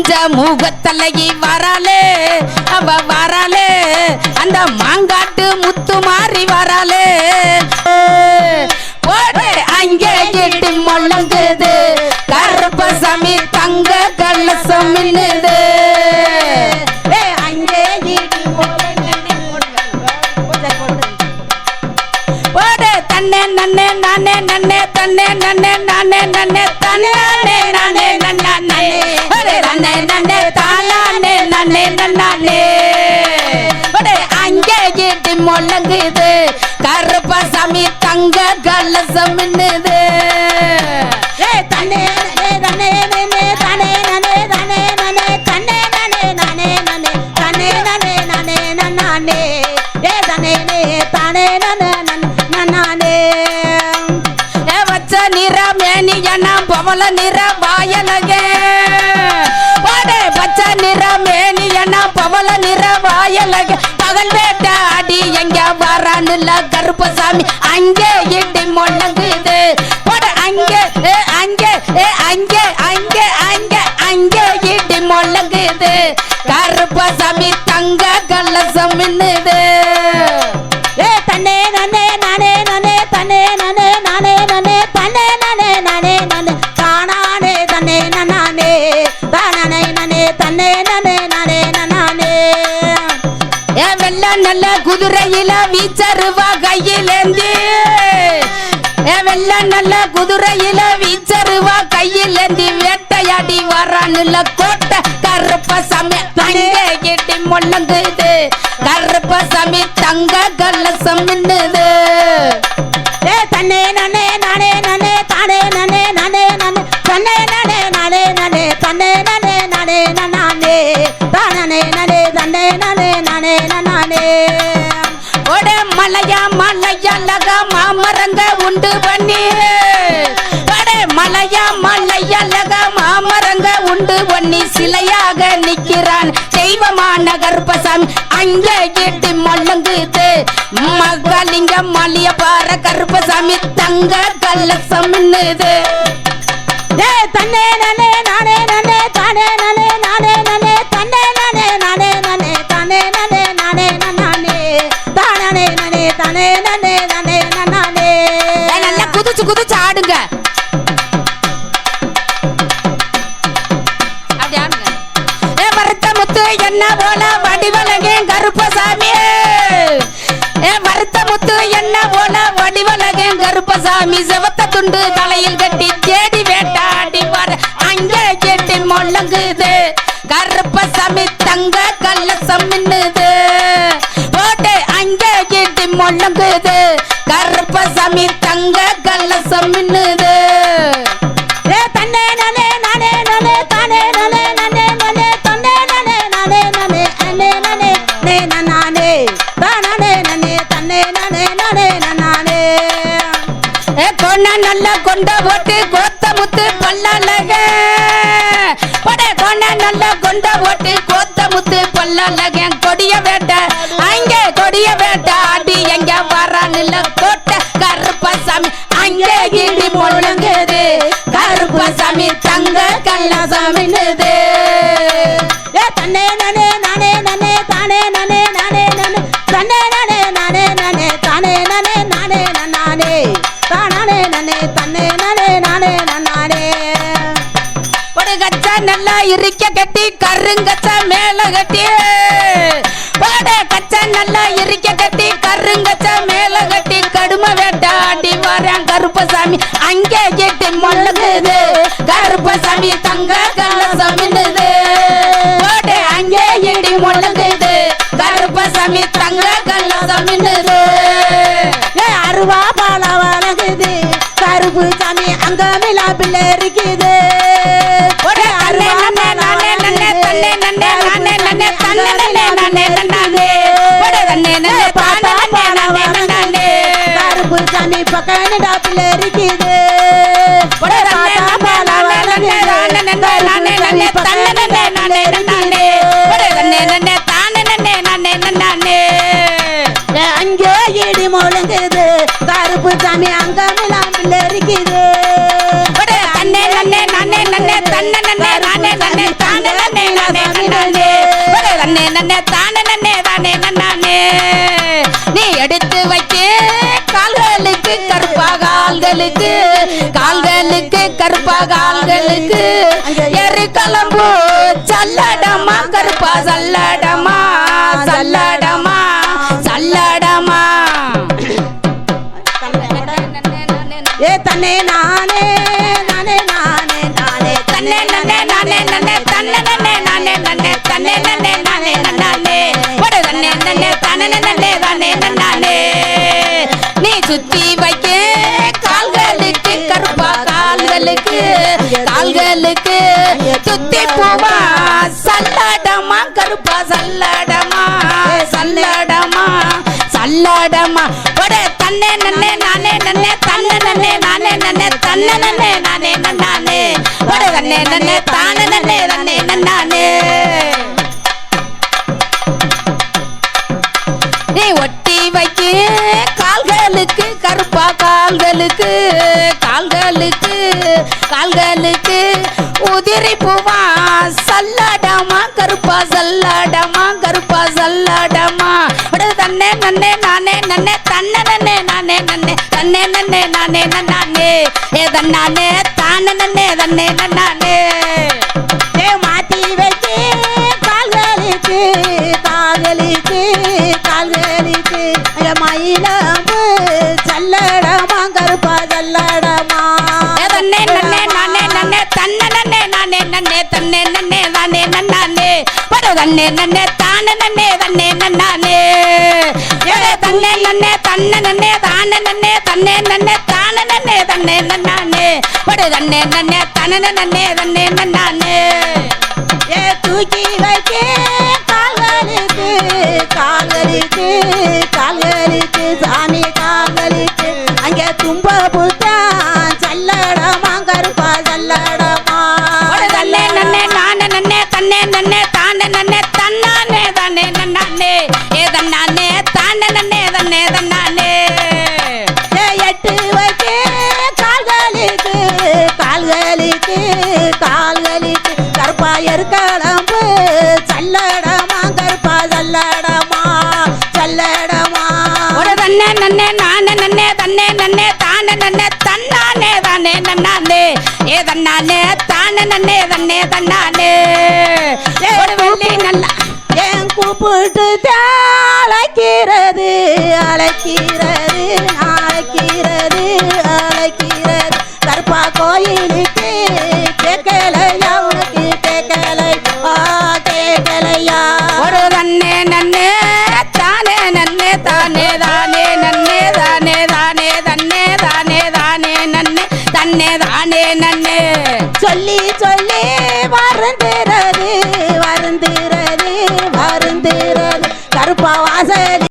பஞ்ச முகத்தலகி வராலே அவ வராலே அந்த மாங்காட்டு முத்து மாறி வராலே போடு அங்கே கிட்டு முழங்குது கருப்பசாமி தங்க கள்ளசம் மின்னுது. நன்னே அங்கே தன்னே நன்னே நானே நன்னே தன்னே நன்னே நானே நன்னே தன்னே நானே நன்னானே நன்னே நன்னே தானானே நன்னே நன்னானே. அங்கே கிட்டி முழங்குது. கருப்பசாமி தங்க கலசம் மின்னுது. கண்ணுல கருப்பசாமி. அங்கே இடி முழங்குது. போட அங்கே அங்கே அங்கே அங்கே அங்கே அங்கே இடி முழங்குது. கருப்பசாமி தங்க கலசம் மின்னுது. நல்ல குதிரையில வீச்சருவா கையிலேந்தி வேட்டையாடி வரானுல கோட்டை. கருப்பசாமி தங்க கிட்டி முள்ளங்குது கருப்ப சமி தங்க கல்ல மின்னுது. ஏ தன்னே நானே மாமரங்க உண்டு பண்ணி ஒட மலையா மலையழக மாமரங்க உண்டு பண்ணி சிலையாக நிக்கிறான் தெய்வமா கருப்பசாமி. அங்கே கேட்டு மல்லங்குது மகளிங்க மலிய பாற கருப்பசாமி. தங்க கலசம் மின்னுது. ஏ தன்னே நானே என்ன போல வடிவலகே கருப்பசாமி. ஏ வருத்த முத்து என்ன போல வடிவலகே கருப்பசாமி. செவத்த துண்டு தலையில் கட்டி தேடி வேட்டாடி வர அங்கே கேட்டு முழங்குது. கருப்பசாமி தங்க கள்ளசம் மின்னுது. போட்டு அங்கே கேட்டு முழங்குது. கருப்பசாமி தங்க கள்ளசம் மின்னுது. நனே நே நனானே தானே நனே தன்னே நனே நானே நனானே ஏ கொண்டா நல்ல கொண்ட போட்டு கோத்த முத்து பல்லழக. பட கொண்டா நல்ல கொண்ட போட்டு கோத்த முத்து பல்லழக. கொடிய வேட்ட அங்கே கொடிய வேட்ட. அடி எங்க வரானுல கோட்டை கருப்பசாமி. அங்கே இடி முழங்குது கருப்பசாமி தங்க கள்ளசாமினுது இருக்க கட்டி கருங்கச்ச மேல கட்டி. போட கச்ச நல்லா இருக்க கட்டி கருங்கச்ச மேல கட்டி. கடுமை வேட்டாடி வரேன் கருப்பசாமி. அங்கே கேட்டு மொழுகுது. கருப்பசாமி தங்க கலசமின்னுது போட அங்கே இடி மொழுகுது. கருப்பசாமி தங்க கலசமின்னுது ஏ அருவா பாலா வழங்குது. கருப்பு சாமி அங்க மிலா பிள்ளை இருக்குது நானே நன்னானே ஏ, அங்கே இடி முழங்குது கருப்பு சாமி அங்க பிள்ளை இருக்குது அண்ணே நன்னே நானே நன்னே தன்னே நன்னே நானே நன்னே தானே நன்னே நன்னே நானே தன்னே நன்னே தானே நன்னே தானே நன்னானே கால்களுக்கு கால்களுக்கு கருப்பா கால்களுக்கு. சல்லடமா ஒரே தன்னே நன்னே நானே நன்னே தன்னே நன்னே நானே நன்னே தன்னே நன்னே நானே நன்னானே. ஒரே தன்னே நன்னே தானே நன்னே நன்னே நன்னானே. நீ ஒட்டி வைக்க கால்களுக்கு கருப்பா கால்களுக்கு கால்களுக்கு கால்களுக்கு உதிரி பூவா சல்லாடமா கருப்பா சல்லாடமா கருப்பா சல்லாடமா. நன்னே நன்னே நானே நன்னே தன்ன நன்னே நானே நன்னே தன்னே நன்னே நானே நன்னானே. ஏ தன்னானே தானே நன்னே தன்னே நன்னானே. ஏ மாத்தி வச்சு கால்களுக்கு கால்களுக்கு கால்களுக்கு அங்க மயிலம்பு சல்லடமா கருப்பா சல்லடமா. தன்னே நன்னே நானே நன்னே தன்ன நன்னே நானே நன்னே தன்னே நன்னே தானே நன்னானே. படு தன்னே நன்னே தானே நன்னே தன்னே நன்னானே. தன்னே நன்னே தன்ன நன்னே தானே நன்னே தன்னே நன்னே தானே நன்னே தன்னே நன்னானே. படு தன்னே நன்னே தனன நன்னே தன்னே நன்னானே. ஏ தூக்கி வைக்க கால்களுக்கு கால்களுக்கு கால்களுக்கு சாமி கால்களுக்கு. அங்கே தும்ப புத்தான் ஏ தன்னானே தானே நன்னே தன்னே வெள்ளி நல்லா ஏன் கூப்பிட்டு அழைக்கிறது அழைக்கிறது. வருந்துறது வருந்துறது வருந்துறது கருப்பா வாசல்